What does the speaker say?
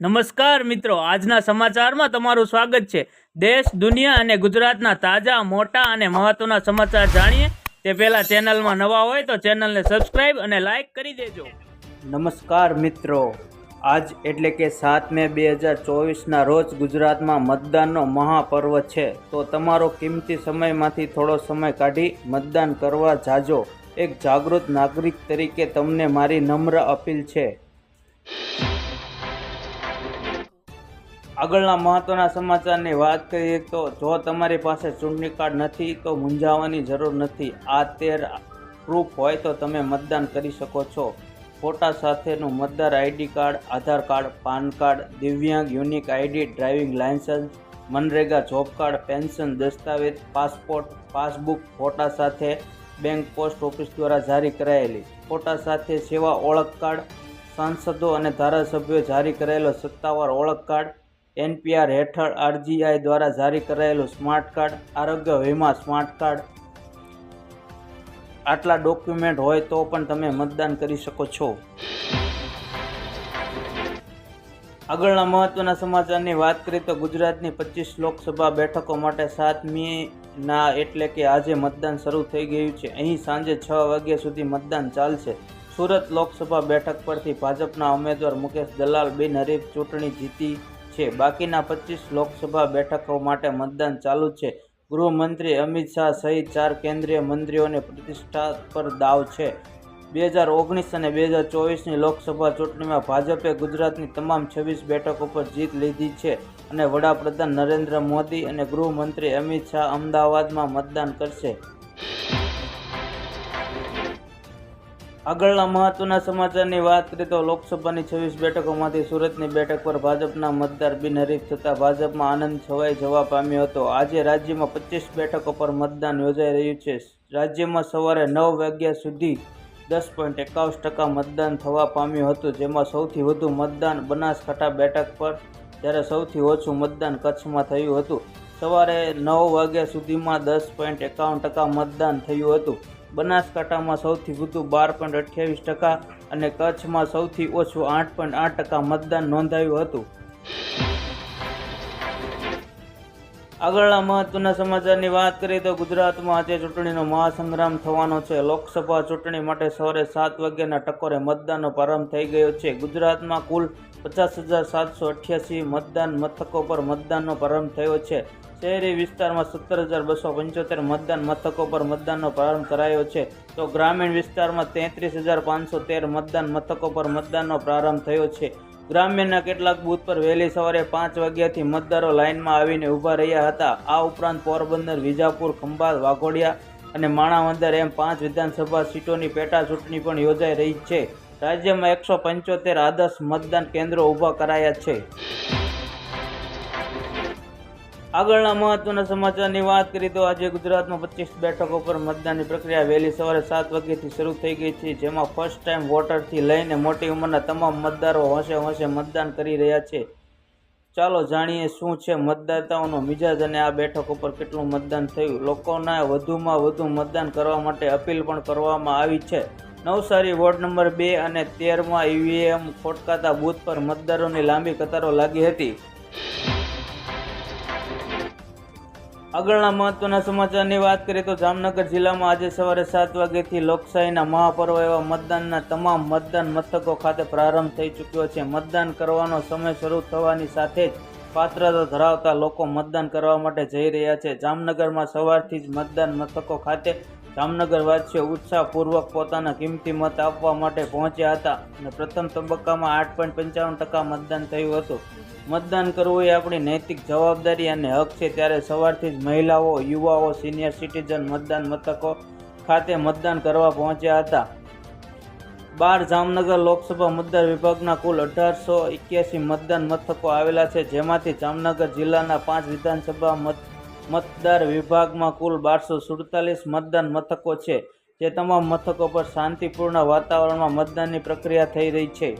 નમસ્કાર મિત્રો, આજના સમાચારમાં તમારું સ્વાગત છે. દેશ, દુનિયા અને ગુજરાતના તાજા, મોટા અને મહત્વના સમાચાર જાણીએ. તે પહેલા ચેનલમાં નવા હોય તો ચેનલને સબસ્ક્રાઇબ અને લાઈક કરી દેજો. નમસ્કાર મિત્રો, આજ એટલે કે સાત મે બે હજાર ચોવીસના રોજ ગુજરાતમાં મતદાનનો મહાપર્વ છે. તો તમારો કિંમતી સમયમાંથી થોડો સમય કાઢી મતદાન કરવા જાજો. એક જાગૃત નાગરિક તરીકે તમને મારી નમ્ર અપીલ છે. આગળના મહત્વના સમાચારની વાત કરીએ તો જો તમારી પાસે ચૂંટણી કાર્ડ નથી, તો મૂંઝાવાની જરૂર નથી. આ તેર પ્રૂફ હોય તો તમે મતદાન કરી શકો છો. ફોટા સાથેનું મતદાર ID card, Aadhaar card, PAN card, દિવ્યાંગ unique ID, driving licence MNREGA job card, pension દસ્તાવેજ, પાસપોર્ટ, પાસબુક, ફોટા સાથે બેંક પોસ્ટ ઓફિસ દ્વારા જારી કરાયેલી. ફોટા સાથે સેવા ઓળખ કાર્ડ, સાંસદો અને ધારાસભ્યો જારી કરાયેલો સત્તાવાર ઓળખ કાર્ડ એનપીઆર હેઠળ આરજીઆઈ દ્વારા જારી કરાયેલું સ્માર્ટ કાર્ડ, આરોગ્ય વીમા સ્માર્ટ કાર્ડ આટલા ડોક્યુમેન્ટ હોય તો પણ તમે મતદાન કરી શકો છો. આગળના મહત્વના સમાચારની વાત કરીએ તો ગુજરાતની પચીસ લોકસભા બેઠકો માટે સાતમી ના એટલે કે આજે મતદાન શરૂ થઈ ગયું છે. અહીં સાંજે છ વાગ્યા સુધી મતદાન ચાલશે. સુરત લોકસભા બેઠક પરથી ભાજપના ઉમેદવાર મુકેશ દલાલ બિનહરીફ ચૂંટણી જીતી છે. બાકીના પચીસ લોકસભા બેઠકો માટે મતદાન ચાલુ છે. ગૃહમંત્રી અમિત શાહ સહિત ચાર કેન્દ્રીય મંત્રીઓને પ્રતિષ્ઠા પર દાવ છે. બે હજાર ઓગણીસ અને બે હજાર ચોવીસની લોકસભા ચૂંટણીમાં ભાજપે ગુજરાતની તમામ છવ્વીસ બેઠકો પર જીત લીધી છે અને વડાપ્રધાન નરેન્દ્ર મોદી અને ગૃહમંત્રી અમિત શાહ અમદાવાદમાં મતદાન કરશે. આગળના મહત્વના સમાચારની વાત કરીએ તો લોકસભાની છવ્વીસ બેઠકોમાંથી સુરતની બેઠક પર ભાજપના મતદાર બિનહરીફ થતાં ભાજપમાં આનંદ છવાઈ જવા પામ્યો હતો. આજે રાજ્યમાં પચીસ બેઠકો પર મતદાન યોજાઈ રહ્યું છે. રાજ્યમાં સવારે નવ વાગ્યા સુધી દસ પોઈન્ટ એકાવન ટકા મતદાન થવા પામ્યું હતું, જેમાં સૌથી વધુ મતદાન બનાસકાંઠા બેઠક પર, જ્યારે સૌથી ઓછું મતદાન કચ્છમાં થયું હતું. સવારે નવ વાગ્યા સુધીમાં દસ પોઈન્ટ એકાવન ટકા મતદાન થયું હતું. બનાસકાંઠામાં સૌથી વધુ બાર પોઈન્ટ અઠ્યાવીસ ટકા અને કચ્છમાં સૌથી ઓછું આઠ પોઈન્ટ આઠ ટકા મતદાન નોંધાયું હતું. આગળના મહત્વના સમાચારની વાત કરીએ તો ગુજરાતમાં આજે ચૂંટણીનો મહાસંગ્રામ થવાનો છે. લોકસભા ચૂંટણી માટે સવારે સાત વાગ્યાના ટકોરે મતદાનનો પ્રારંભ થઈ ગયો છે. ગુજરાતમાં કુલ પચાસ હજાર સાતસો અઠ્યાસી મતદાન મથકો પર મતદાનનો પ્રારંભ થયો છે. શહેરી વિસ્તારમાં સત્તર હજાર બસો પંચોતેર મતદાન મથકો પર મતદાનનો પ્રારંભ કરાયો છે. તો ગ્રામીણ વિસ્તારમાં તેત્રીસ હજાર પાંચસો તેર મતદાન મથકો પર મતદાનનો પ્રારંભ થયો છે. ગ્રામ્યના કેટલાક બૂથ પર વહેલી સવારે પાંચ વાગ્યાથી મતદારો લાઇનમાં આવીને ઊભા રહ્યા હતા. આ ઉપરાંત પોરબંદર, વિજાપુર, ખંભાત, વાઘોડિયા અને માણાવદર એમ પાંચ વિધાનસભા સીટોની પેટા ચૂંટણી પણ યોજાઈ રહી છે. રાજ્યમાં એકસો પંચોતેર આદર્શ મતદાન કેન્દ્રો ઊભા કરાયા છે. આગળના મહત્વના સમાચારની વાત કરીએ તો આજે ગુજરાતમાં પચીસ બેઠકો પર મતદાનની પ્રક્રિયા વહેલી સવારે સાત વાગ્યાથી શરૂ થઈ ગઈ છે, જેમાં ફર્સ્ટ ટાઈમ વોટરથી લઈને મોટી ઉંમરના તમામ મતદારો હોંશે હોંશે મતદાન કરી રહ્યા છે. ચાલો જાણીએ શું છે મતદાતાઓનો મિજાજ અને આ બેઠકો પર કેટલું મતદાન થયું? લોકોને વધુમાં વધુ મતદાન કરવા માટે અપીલ પણ કરવામાં આવી છે. નવસારી વોર્ડ નંબર બે અને તેરમાં ઈવીએમ ખોટકાતા બૂથ પર મતદારોની લાંબી કતારો લાગી હતી. આગળના મહત્વના સમાચારની વાત કરીએ તો જામનગર જિલ્લામાં આજે સવારે સાત વાગ્યાથી લોકશાહીના મહાપર્વ એવા મતદાનના તમામ મતદાન મથકો ખાતે પ્રારંભ થઈ ચૂક્યો છે. મતદાન કરવાનો સમય શરૂ થવાની સાથે જ પાત્રતા ધરાવતા લોકો મતદાન કરવા માટે જઈ રહ્યા છે. જામનગરમાં સવારથી જ મતદાન મથકો ખાતે જામનગરવાસીઓ ઉત્સાહપૂર્વક પોતાના કિંમતી મત આપવા માટે પહોંચ્યા હતા અને પ્રથમ તબક્કામાં આઠ પોઈન્ટ પંચાવન ટકા મતદાન થયું હતું. મતદાન કરવું એ આપણી નૈતિક જવાબદારી અને હક છે ત્યારે સવારથી જ મહિલાઓ, યુવાઓ, સિનિયર સિટીઝન, મતદાન મથકો ખાતે મતદાન કરવા પહોંચ્યા હતા. બાર જામનગર લોકસભા મતદાર વિભાગના કુલ અઢારસો એક્યાસી મતદાન મથકો આવેલા છે, જેમાંથી જામનગર જિલ્લાના પાંચ વિધાનસભા મત મતદાર વિભાગમાં કુલ બારસો સુડતાલીસ મતદાન મથકો છે, જે તમામ મથકો પર શાંતિપૂર્ણ વાતાવરણમાં મતદાનની પ્રક્રિયા થઈ રહી છે.